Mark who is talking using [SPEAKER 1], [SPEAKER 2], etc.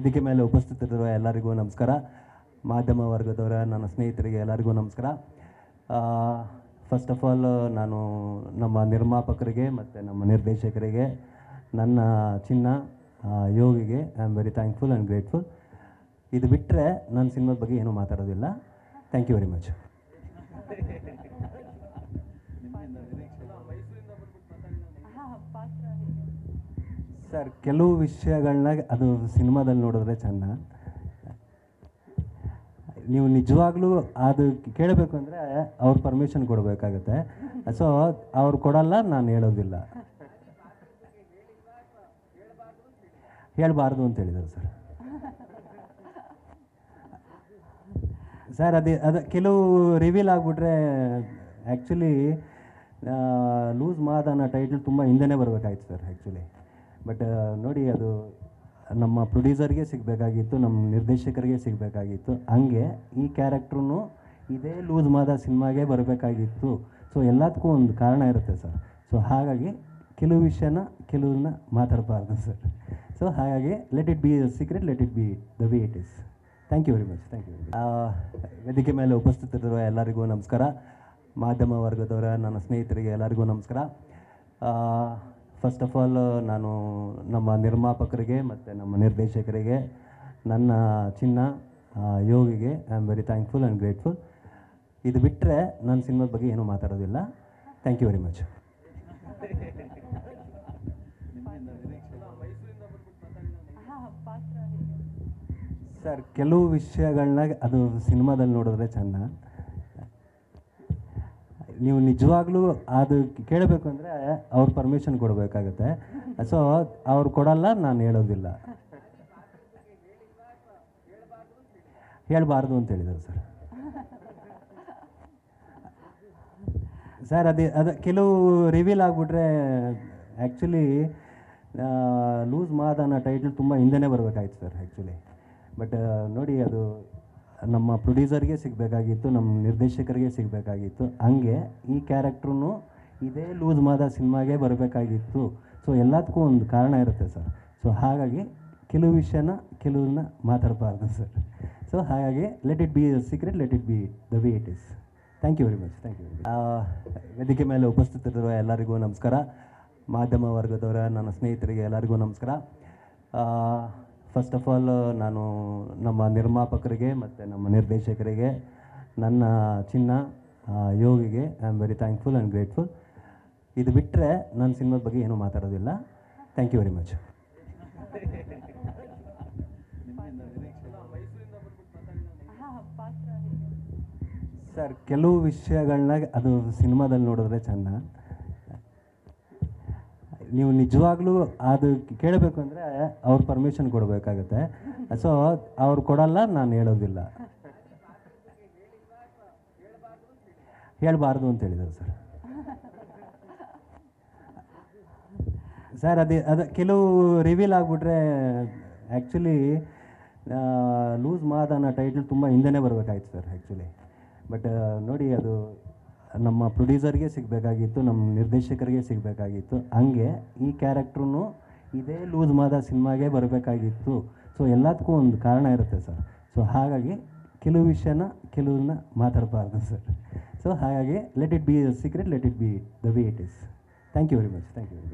[SPEAKER 1] ವೇದಿಕೆ ಮೇಲೆ ಉಪಸ್ಥಿತರಿರುವ ಎಲ್ಲರಿಗೂ ನಮಸ್ಕಾರ. ಮಾಧ್ಯಮ ವರ್ಗದವರ, ನನ್ನ ಸ್ನೇಹಿತರಿಗೆ ಎಲ್ಲರಿಗೂ ನಮಸ್ಕಾರ. ಫಸ್ಟ್ ಆಫ್ ಆಲ್ ನಾನು ನಮ್ಮ ನಿರ್ಮಾಪಕರಿಗೆ ಮತ್ತು ನಮ್ಮ ನಿರ್ದೇಶಕರಿಗೆ, ನನ್ನ ಚಿನ್ನ ಯೋಗಿಗೆ I am very thankful and grateful ಇದು ಬಿಟ್ಟರೆ ನನ್ನ ಸಿನಿಮಾದ ಬಗ್ಗೆ ಏನೂ ಮಾತಾಡೋದಿಲ್ಲ. Thank you very much sir, ಕೆಲವು ವಿಷಯಗಳನ್ನ ಅದು ಸಿನಿಮಾದಲ್ಲಿ ನೋಡಿದ್ರೆ ಚೆನ್ನ ನೀವು ನಿಜವಾಗ್ಲೂ ಅದು ಕೇಳಬೇಕು ಅಂದರೆ ಅವ್ರ ಪರ್ಮಿಷನ್ ಕೊಡಬೇಕಾಗತ್ತೆ. ಸೊ ಅವ್ರು ಕೊಡಲ್ಲ, ನಾನು ಹೇಳೋದಿಲ್ಲ. ಹೇಳಬಾರ್ದು ಅಂತ ಹೇಳಿದರು ಸರ್. ಸರ್, ಅದೇ, ಅದು, ಕೆಲವು ರಿವೀಲ್ ಆಗಿಬಿಟ್ರೆ ಆ್ಯಕ್ಚುಲಿ ಲೂಸ್ ಮಾದ ಅನ್ನೋ ಟೈಟಲ್ ತುಂಬ ಹಿಂದೆನೇ ಬರಬೇಕಾಯ್ತು ಸರ್ ಆ್ಯಕ್ಚುಲಿ ಬಟ್ ನೋಡಿ ಅದು ನಮ್ಮ ಪ್ರೊಡ್ಯೂಸರ್ಗೆ ಸಿಗಬೇಕಾಗಿತ್ತು, ನಮ್ಮ ನಿರ್ದೇಶಕರಿಗೆ ಸಿಗಬೇಕಾಗಿತ್ತು. ಹಂಗೆ ಈ ಕ್ಯಾರೆಕ್ಟ್ರೂ ಇದೇ ಲೂಸ್ ಮಾದ ಸಿನಿಮಾಗೆ ಬರಬೇಕಾಗಿತ್ತು. ಸೊ, ಎಲ್ಲದಕ್ಕೂ ಒಂದು ಕಾರಣ ಇರುತ್ತೆ ಸರ್. ಸೊ, ಹಾಗಾಗಿ ಕೆಲವು ವಿಷಯನ ಕೆಲವನ್ನ ಮಾತಾಡಬಾರ್ದು ಸರ್. ಸೊ, ಹಾಗಾಗಿ let it be secret let it be the way it is thank you very much thank you ವೇದಿಕೆ ಮೇಲೆ ಉಪಸ್ಥಿತರಿರುವ ಎಲ್ಲರಿಗೂ ನಮಸ್ಕಾರ. ಮಾಧ್ಯಮ ವರ್ಗದವರ, ನನ್ನ ಸ್ನೇಹಿತರಿಗೆ ಎಲ್ಲರಿಗೂ ನಮಸ್ಕಾರ. ಫಸ್ಟ್ ಆಫ್ ಆಲ್ ನಾನು ನಮ್ಮ ನಿರ್ಮಾಪಕರಿಗೆ ಮತ್ತು ನಮ್ಮ ನಿರ್ದೇಶಕರಿಗೆ ನನ್ನ ಚಿನ್ನ ಯೋಗಿಗೆ I am very thankful and grateful ಇದು ಬಿಟ್ಟರೆ ನನ್ನ ಸಿನಿಮಾದ ಬಗ್ಗೆ ಏನೂ ಮಾತಾಡೋದಿಲ್ಲ. Thank you very much sir ಕೆಲವು ವಿಷಯಗಳನ್ನ ಅದು ಸಿನಿಮಾದಲ್ಲಿ ನೋಡಿದ್ರೆ ಚೆನ್ನ ನೀವು ನಿಜವಾಗ್ಲೂ ಅದು ಕೇಳಬೇಕು ಅಂದರೆ ಅವ್ರ ಪರ್ಮಿಷನ್ ಕೊಡಬೇಕಾಗತ್ತೆ. ಸೊ ಅವ್ರು ಕೊಡಲ್ಲ, ನಾನು ಹೇಳೋದಿಲ್ಲ. ಹೇಳಬಾರ್ದು ಅಂತ ಹೇಳಿದರು ಸರ್. ಸರ್, ಅದೇ, ಅದು ಕೆಲವು ರಿವೀಲ್ ಆಗಿಬಿಟ್ರೆ ಆ್ಯಕ್ಚುಲಿ ಲೂಸ್ ಮಾದ ಅನ್ನೋ ಟೈಟಲ್ ತುಂಬ ಹಿಂದೆನೇ ಬರಬೇಕಾಯ್ತು ಸರ್ ಆ್ಯಕ್ಚುಲಿ ಬಟ್ ನೋಡಿ ಅದು ನಮ್ಮ ಪ್ರೊಡ್ಯೂಸರ್ಗೆ ಸಿಗಬೇಕಾಗಿತ್ತು, ನಮ್ಮ ನಿರ್ದೇಶಕರಿಗೆ ಸಿಗಬೇಕಾಗಿತ್ತು. ಹಂಗೆ ಈ ಕ್ಯಾರೆಕ್ಟ್ರೂ ಇದೇ ಲೂಸ್ ಮಾದ ಸಿನಿಮಾಗೆ ಬರಬೇಕಾಗಿತ್ತು. ಸೊ ಎಲ್ಲದಕ್ಕೂ ಒಂದು ಕಾರಣ ಇರುತ್ತೆ ಸರ್. ಸೊ ಹಾಗಾಗಿ ಕೆಲವು ವಿಷಯನ ಕೆಲವನ್ನ ಮಾತಾಡಬಾರ್ದು ಸರ್. ಸೊ ಹಾಗಾಗಿ let it be secret let it be the way it is thank you very much thank you ವೇದಿಕೆ ಮೇಲೆ ಉಪಸ್ಥಿತರಿರುವ ಎಲ್ಲರಿಗೂ ನಮಸ್ಕಾರ. ಮಾಧ್ಯಮ ವರ್ಗದವರ, ನನ್ನ ಸ್ನೇಹಿತರಿಗೆ ಎಲ್ಲರಿಗೂ ನಮಸ್ಕಾರ. ಫಸ್ಟ್ ಆಫ್ ಆಲ್ ನಾನು ನಮ್ಮ ನಿರ್ಮಾಪಕರಿಗೆ ಮತ್ತು ನಮ್ಮ ನಿರ್ದೇಶಕರಿಗೆ ನನ್ನ ಚಿನ್ನ ಯೋಗಿಗೆ I am very thankful and grateful ಇದು ಬಿಟ್ಟರೆ ನನ್ನ ಸಿನಿಮಾದ ಬಗ್ಗೆ ಏನೂ ಮಾತಾಡೋದಿಲ್ಲ. Thank you very much sir ಕೆಲವು ವಿಷಯಗಳನ್ನ ಅದು ಸಿನಿಮಾದಲ್ಲಿ ನೋಡಿದ್ರೆ ಚೆನ್ನ ನೀವು ನಿಜವಾಗ್ಲೂ ಅದು ಕೇಳಬೇಕು ಅಂದರೆ ಅವ್ರ ಪರ್ಮಿಷನ್ ಕೊಡಬೇಕಾಗತ್ತೆ. ಸೊ ಅವ್ರು ಕೊಡಲ್ಲ, ನಾನು ಹೇಳೋದಿಲ್ಲ. ಹೇಳಬಾರ್ದು ಅಂತ ಹೇಳಿದರು ಸರ್. ಸರ್, ಅದೇ, ಅದು ಕೆಲವು ರಿವೀಲ್ ಆಗಿಬಿಟ್ರೆ ಆ್ಯಕ್ಚುಲಿ ಲೂಸ್ ಮಾದ ಅನ್ನೋ ಟೈಟಲ್ ತುಂಬ ಹಿಂದೆನೇ ಬರಬೇಕಾಯ್ತು ಸರ್ ಆ್ಯಕ್ಚುಲಿ ಬಟ್ ನೋಡಿ ಅದು ನಮ್ಮ ಪ್ರೊಡ್ಯೂಸರ್ಗೆ ಸಿಗಬೇಕಾಗಿತ್ತು, ನಮ್ಮ ನಿರ್ದೇಶಕರಿಗೆ ಸಿಗಬೇಕಾಗಿತ್ತು. ಹಂಗೆ ಈ ಕ್ಯಾರೆಕ್ಟ್ರೂ ಇದೇ ಲೂಸ್ ಮಾದ ಸಿನಿಮಾಗೆ ಬರಬೇಕಾಗಿತ್ತು. ಸೊ ಎಲ್ಲದಕ್ಕೂ ಒಂದು ಕಾರಣ ಇರುತ್ತೆ ಸರ್. ಸೊ ಹಾಗಾಗಿ ಕೆಲವು ವಿಷಯನ ಕೆಲವನ್ನ ಮಾತಾಡಬಾರ್ದು ಸರ್. ಸೊ ಹಾಗಾಗಿ let it be secret let it be the way it is thank you very much thank you